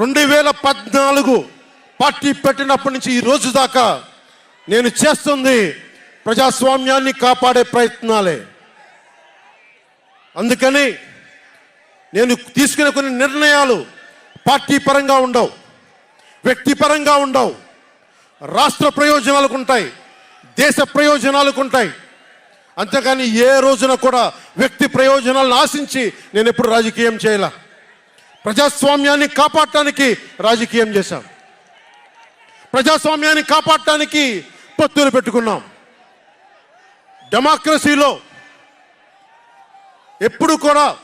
రెండు వేల పద్నాలుగు పార్టీ పెట్టినప్పటి నుంచి ఈ రోజు దాకా నేను చేస్తుంది ప్రజాస్వామ్యాన్ని కాపాడే ప్రయత్నాలే. అందుకని నేను తీసుకునే కొన్ని నిర్ణయాలు పార్టీ పరంగా ఉండవు వ్యక్తిపరంగా ఉండవు. రాష్ట్ర ప్రయోజనాలకు ఉంటాయి దేశ ప్రయోజనాలకు ఉంటాయి. అంతేకాని ఏ రోజున కూడా వ్యక్తి ప్రయోజనాలను ఆశించి నేను ఎప్పుడు రాజకీయం చేయాల. ప్రజాస్వామ్యాన్ని కాపాడటానికి రాజకీయం చేశాం. ప్రజాస్వామ్యాన్ని కాపాడటానికి పొత్తులు పెట్టుకున్నాం. డెమోక్రసీలో ఎప్పుడు కూడా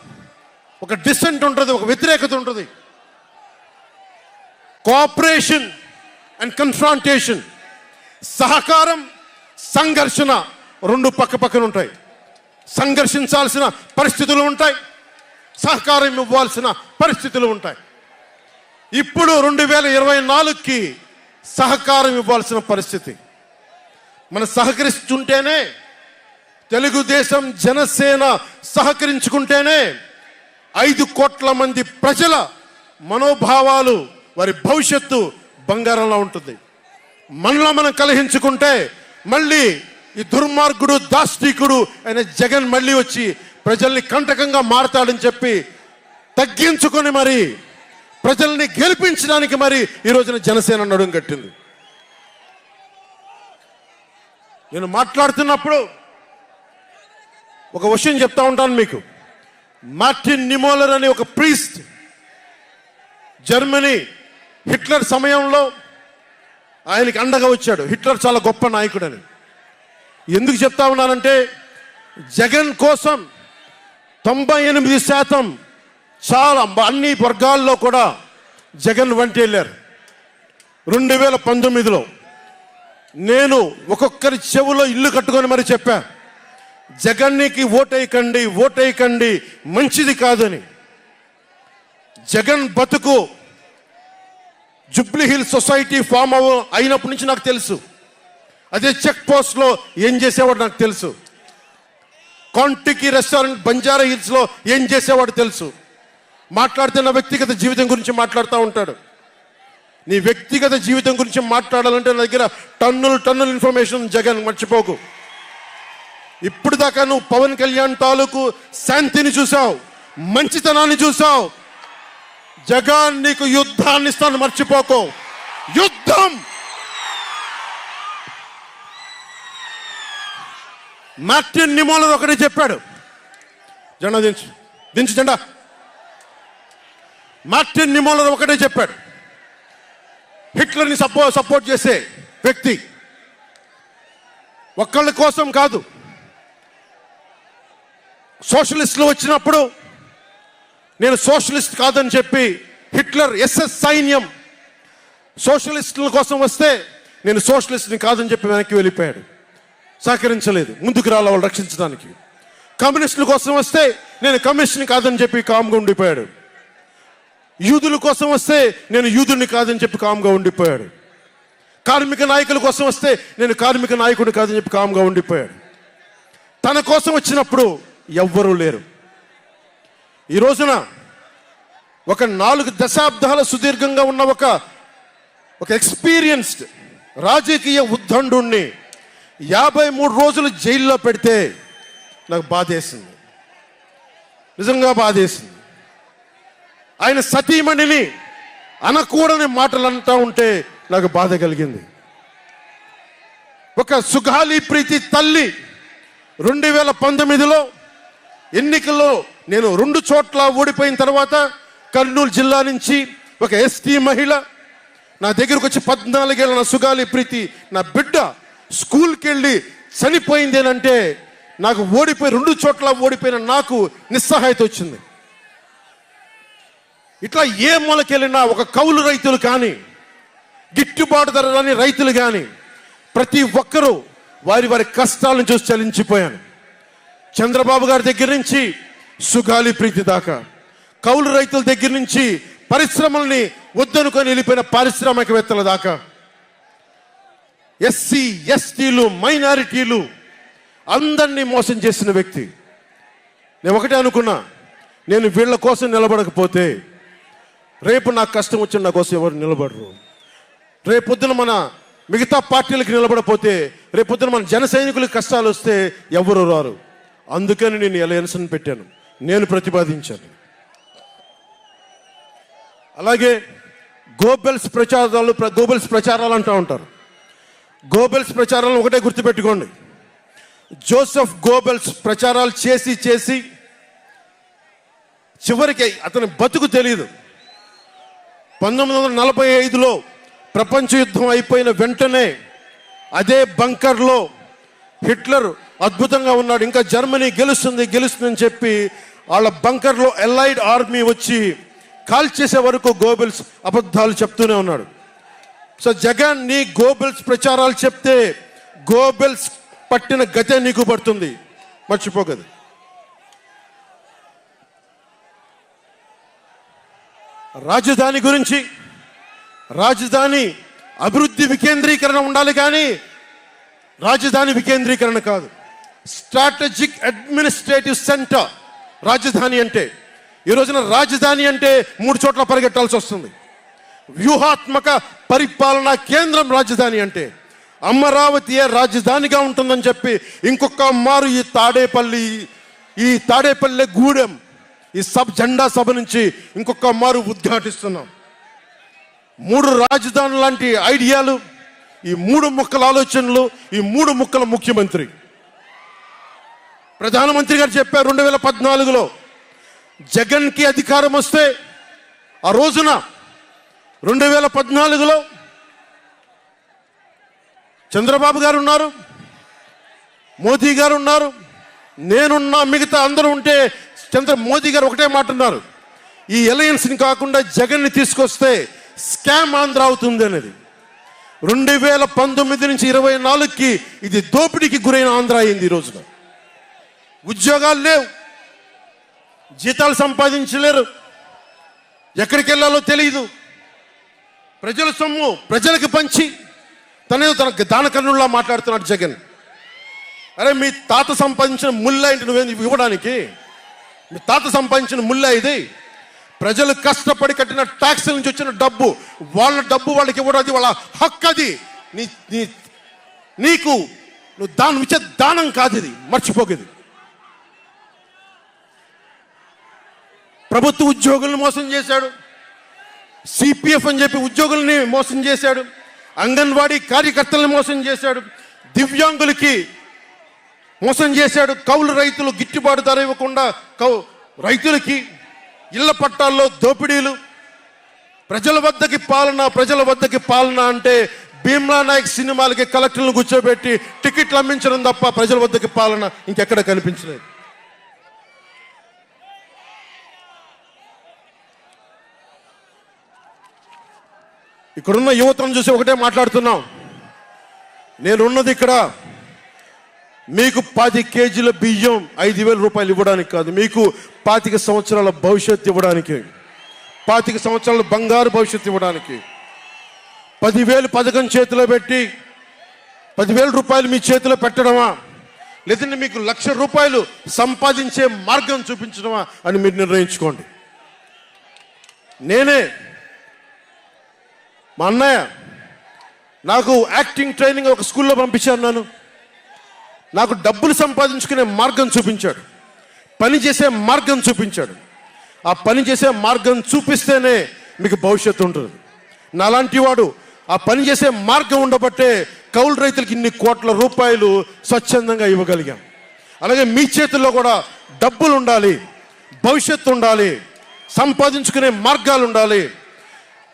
ఒక డిసెంట్ ఉంటుంది ఒక వ్యతిరేకత ఉంటుంది. కోఆపరేషన్ అండ్ కన్ఫ్రాంటేషన్ సహకారం సంఘర్షణ రెండు పక్క పక్కన ఉంటాయి. సంఘర్షించాల్సిన పరిస్థితులు ఉంటాయి. సహకారం ఇవ్వాల్సిన పరిస్థితులు ఉంటాయి. ఇప్పుడు రెండు వేల ఇరవై నాలుగుకి సహకారం ఇవ్వాల్సిన పరిస్థితి. మనం సహకరిస్తుంటేనే తెలుగుదేశం జనసేన సహకరించుకుంటేనే ఐదు కోట్ల మంది ప్రజల మనోభావాలు వారి భవిష్యత్తు బంగారంలో ఉంటుంది. మనలో మనం కలహించుకుంటే మళ్ళీ ఈ దుర్మార్గుడు దాష్టికుడు అయిన జగన్ మళ్ళీ వచ్చి ప్రజల్ని కంటకంగా మారతాడని చెప్పి తగ్గించుకొని మరి ప్రజల్ని గెలిపించడానికి మరి ఈ రోజున జనసేన నడుం కట్టింది. నేను మాట్లాడుతున్నప్పుడు ఒక విషయం చెప్తా ఉంటాను మీకు. మార్టిన్ నిమోలర్ అనే ఒక ప్రీస్ట్ జర్మనీ హిట్లర్ సమయంలో ఆయనకి అండగా వచ్చాడు. హిట్లర్ చాలా గొప్ప నాయకుడని. ఎందుకు చెప్తా ఉన్నానంటే జగన్ కోసం తొంభై ఎనిమిది శాతం చాలా అన్ని వర్గాల్లో కూడా జగన్ వంటి వెళ్ళారు రెండు వేల పంతొమ్మిదిలో నేను ఒక్కొక్కరి చెవులో ఇల్లు కట్టుకొని మరి చెప్పా జగన్నికి ఓటేయకండి ఓటేయకండి మంచిది కాదని. జగన్ బతుకు జుబ్లీ హిల్ సొసైటీ ఫామ్ అయినప్పటి నుంచి నాకు తెలుసు. అదే చెక్ పోస్ట్లో ఏం చేసేవాడు నాకు తెలుసు. కాంటికి రెస్టారెంట్ బంజారా హిల్స్లో ఏం చేసేవాడు తెలుసు? మాట్లాడుతున్న వ్యక్తిగత జీవితం గురించి మాట్లాడుతూ ఉంటాడు. నీ వ్యక్తిగత జీవితం గురించి మాట్లాడాలంటే నా దగ్గర టన్నులు టన్నుల ఇన్ఫర్మేషన్ జగన్ మర్చిపోకు. ఇప్పుడు దాకా నువ్వు పవన్ కళ్యాణ్ తాలూకు శాంతిని చూసావు మంచితనాన్ని చూసావు జగన్ నీకు యుద్ధాన్ని ఇస్తాను మర్చిపోకు. యుద్ధం! మార్టిన్ నిమోలర్ ఒకటి చెప్పాడు. జెండా దించు. దించు జెండా. మార్టిన్ నిమోలర్ ఒకటే చెప్పాడు. హిట్లర్ని సపో సపోర్ట్ చేసే వ్యక్తి. ఒక్కళ్ళ కోసం కాదు. సోషలిస్టులు వచ్చినప్పుడు నేను సోషలిస్ట్ కాదని చెప్పి హిట్లర్ ఎస్ఎస్ సైన్యం సోషలిస్టుల కోసం వస్తే నేను సోషలిస్ట్ని కాదని చెప్పి వెనక్కి వెళ్ళిపోయాడు. సహకరించలేదు. ముందుకు రాల వాళ్ళు రక్షించడానికి. కమ్యూనిస్టుల కోసం వస్తే నేను కమ్యూనిస్ట్ని కాదని చెప్పి కామ్గా ఉండిపోయాడు. యూదుల కోసం వస్తే నేను యూదుని కాదని చెప్పి కామ్గా ఉండిపోయాడు. కార్మిక నాయకుల కోసం వస్తే నేను కార్మిక నాయకుడు కాదని చెప్పి కామ్గా ఉండిపోయాడు. తన కోసం వచ్చినప్పుడు ఎవ్వరూ లేరు. ఈ రోజున ఒక నాలుగు దశాబ్దాల సుదీర్ఘంగా ఉన్న ఒక ఒక ఎక్స్పీరియన్స్డ్ రాజకీయ ఉద్దండుణ్ణి యాభై మూడు రోజులు జైల్లో పెడితే నాకు బాధేసింది. నిజంగా బాధేసింది. ఆయన సతీమణిని అనకూడని మాటలు అంటా ఉంటే నాకు బాధ కలిగింది. ఒక సుగాలి ప్రీతి తల్లి రెండు వేల పంతొమ్మిదిలో ఎన్నికల్లో నేను రెండు చోట్ల ఓడిపోయిన తర్వాత కర్నూలు జిల్లా నుంచి ఒక ఎస్టీ మహిళ నా దగ్గరకు వచ్చి పద్నాలుగేళ్ళ నా సుగాలి ప్రీతి నా బిడ్డ స్కూల్కి వెళ్ళి చనిపోయిందేనంటే నాకు ఓడిపోయి రెండు చోట్ల ఓడిపోయిన నాకు నిస్సహాయత వచ్చింది. ఇట్లా ఏ మూలకెళ్ళినా ఒక కౌలు రైతులు కానీ గిట్టుబాటు ధర రాని రైతులు కానీ ప్రతి ఒక్కరూ వారి వారి కష్టాలను చూసి చలించిపోయాను. చంద్రబాబు గారి దగ్గర నుంచి సుగాలి ప్రీతి దాకా కౌలు రైతుల దగ్గర నుంచి పరిశ్రమల్ని వద్దనుకొని వెళ్ళిపోయిన పారిశ్రామికవేత్తల దాకా ఎస్సీ ఎస్టీలు మైనారిటీలు అందరినీ మోసం చేసిన వ్యక్తి. నేను ఒకటే అనుకున్నా నేను వీళ్ళ కోసం నిలబడకపోతే రేపు నాకు కష్టం వచ్చిన నా కోసం ఎవరు నిలబడరు. రేపొద్దున మన మిగతా పార్టీలకు నిలబడపోతే రేపొద్దున మన జన సైనికులకు కష్టాలు వస్తే ఎవరు రారు. అందుకని నేను ఎలయన్స్ని పెట్టాను. నేను ప్రతిపాదించాను. అలాగే గోబెల్స్ ప్రచారాలు ప్ర- గోబెల్స్ ప్రచారాలు అంటూ ఉంటారు. గోబెల్స్ ప్రచారాలను ఒకటే గుర్తుపెట్టుకోండి. జోసెఫ్ గోబెల్స్ ప్రచారాలు చేసి చేసి చివరికి అతని బతుకు తెలియదు పంతొమ్మిది వందల నలభై ఐదులో ప్రపంచ యుద్ధం అయిపోయిన వెంటనే అదే బంకర్లో హిట్లర్ అద్భుతంగా ఉన్నాడు. ఇంకా జర్మనీ గెలుస్తుంది గెలుస్తుందని చెప్పి వాళ్ళ బంకర్లో ఎలైడ్ ఆర్మీ వచ్చి కాల్చేసే వరకు గోబెల్స్ అబద్ధాలు చెప్తూనే ఉన్నాడు. సో జగన్ నీ గోబెల్స్ ప్రచారాలు చెప్తే గోబెల్స్ పట్టిన గతే నీకు పడుతుంది. మర్చిపోగదు రాజధాని గురించి రాజధాని అభివృద్ధి వికేంద్రీకరణ ఉండాలి కానీ రాజధాని వికేంద్రీకరణ కాదు. స్ట్రాటజిక్ అడ్మినిస్ట్రేటివ్ సెంటర్ రాజధాని అంటే ఈ రోజున రాజధాని అంటే మూడు చోట్ల పరిగెట్టాల్సి వస్తుంది. వ్యూహాత్మక పరిపాలనా కేంద్రం రాజధాని అంటే అమరావతియే రాజధానిగా ఉంటుందని చెప్పి ఇంకొక మారు ఈ తాడేపల్లి ఈ తాడేపల్లి గూడెం ఈ సబ్ జెండా సభ నుంచి ఇంకొక మారు ఉద్ఘాటిస్తున్నాం. మూడు రాజధాని లాంటి ఐడియాలు ఈ మూడు ముక్కల ఆలోచనలు ఈ మూడు ముక్కల ముఖ్యమంత్రి. ప్రధానమంత్రి గారు చెప్పారు రెండు వేల పద్నాలుగులో జగన్కి అధికారం వస్తే ఆ రోజున రెండు వేల పద్నాలుగులో చంద్రబాబు గారు ఉన్నారు మోదీ గారు ఉన్నారు నేనున్నా మిగతా అందరూ ఉంటే చంద్ర మోదీ గారు ఒకటే మాట ఉన్నారు. ఈ ఎలయన్స్ని కాకుండా జగన్ని తీసుకొస్తే స్కామ్ ఆంధ్ర అవుతుంది అనేది. రెండు వేల పంతొమ్మిది నుంచి ఇరవై నాలుగుకి ఇది దోపిడీకి గురైన ఆంధ్ర అయింది ఈ రోజున. ఉద్యోగాలు లేవు. జీతాలు సంపాదించలేరు. ఎక్కడికి వెళ్ళాలో తెలియదు ప్రజల సొమ్ము ప్రజలకు పంచి తనే తన దానకర్ణుల్లా మాట్లాడుతున్నాడు జగన్. అరే మీ తాత సంపాదించిన ముల్ల ఏంటి నువ్వేం ఇవ్వడానికి? మీ తాత సంపాదించిన ముల్ల ఇది? ప్రజలు కష్టపడి కట్టిన ట్యాక్స్ నుంచి వచ్చిన డబ్బు వాళ్ళ డబ్బు వాళ్ళకి ఇవ్వడం అది వాళ్ళ హక్కు అది. నీ నీ నీకు నువ్వు దాని ఇచ్చే దానం కాదు ఇది మర్చిపోకేది ప్రభుత్వ ఉద్యోగులను మోసం చేశాడు. సిపిఎఫ్ అని చెప్పి ఉద్యోగుల్ని మోసం చేశాడు అంగన్వాడీ కార్యకర్తలను మోసం చేశాడు దివ్యాంగులకి మోసం చేశాడు కౌలు రైతులు గిట్టుబాటు ధర ఇవ్వకుండా కౌ రైతులకి ఇళ్ళ పట్టాల్లో దోపిడీలు. ప్రజల వద్దకి పాలన ప్రజల వద్దకి పాలన అంటే భీమ్లా నాయక్ సినిమాలకి కలెక్టర్లను కూర్చోబెట్టి టికెట్లు అమ్మించడం తప్ప ప్రజల వద్దకి పాలన ఇంకెక్కడ కనిపించలేదు. ఇక్కడున్న యువతను చూసి ఒకటే మాట్లాడుతున్నాం. నేనున్నది ఇక్కడ. మీకు పాతి కేజీల బియ్యం ఐదు వేల రూపాయలు ఇవ్వడానికి కాదు మీకు పాతిక సంవత్సరాల భవిష్యత్తు ఇవ్వడానికి పాతిక సంవత్సరాల బంగారు భవిష్యత్తు ఇవ్వడానికి. పదివేలు పథకం చేతిలో పెట్టి పదివేల రూపాయలు మీ చేతిలో పెట్టడమా? లేదంటే మీకు లక్ష రూపాయలు సంపాదించే మార్గం చూపించడమా అని మీరు నిర్ణయించుకోండి. నేనే మా అన్నయ్య నాకు యాక్టింగ్ ట్రైనింగ్ ఒక స్కూల్లో పంపించాను నన్ను నాకు డబ్బులు సంపాదించుకునే మార్గం చూపించాడు. పని చేసే మార్గం చూపించాడు. ఆ పని చేసే మార్గం చూపిస్తేనే మీకు భవిష్యత్తు ఉంటుంది. నాలాంటి వాడు ఆ పని చేసే మార్గం ఉండబట్టే కౌలు రైతులకి ఇన్ని కోట్ల రూపాయలు స్వచ్ఛందంగా ఇవ్వగలిగాం. అలాగే మీ చేతుల్లో కూడా డబ్బులు ఉండాలి భవిష్యత్తు ఉండాలి సంపాదించుకునే మార్గాలు ఉండాలి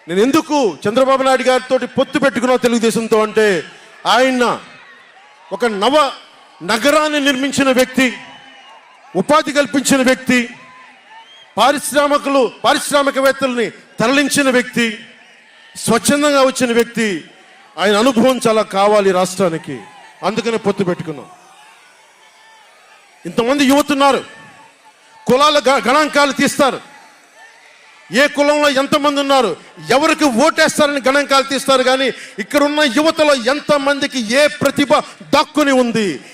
నేను ఎందుకు చంద్రబాబు నాయుడు గారితో పొత్తు పెట్టుకున్నా తెలుగుదేశంతో అంటే ఆయన ఒక నవ నగరాన్ని నిర్మించిన వ్యక్తి ఉపాధి కల్పించిన వ్యక్తి పారిశ్రామికులు పారిశ్రామికవేత్తల్ని తరలించిన వ్యక్తి స్వచ్ఛందంగా వచ్చిన వ్యక్తి ఆయన అనుభవం చాలా కావాలి రాష్ట్రానికి. అందుకనే పొత్తు పెట్టుకున్నాం. ఇంతమంది యువతున్నారు కులాల గ- గణాంకాలు తీస్తారు. ఏ కులంలో ఎంతమంది ఉన్నారు? ఎవరికి ఓటేస్తారని గణాంకాలు తీస్తారు కానీ ఇక్కడ ఉన్న యువతలో ఎంతమందికి ఏ ప్రతిభ దక్కుని ఉంది?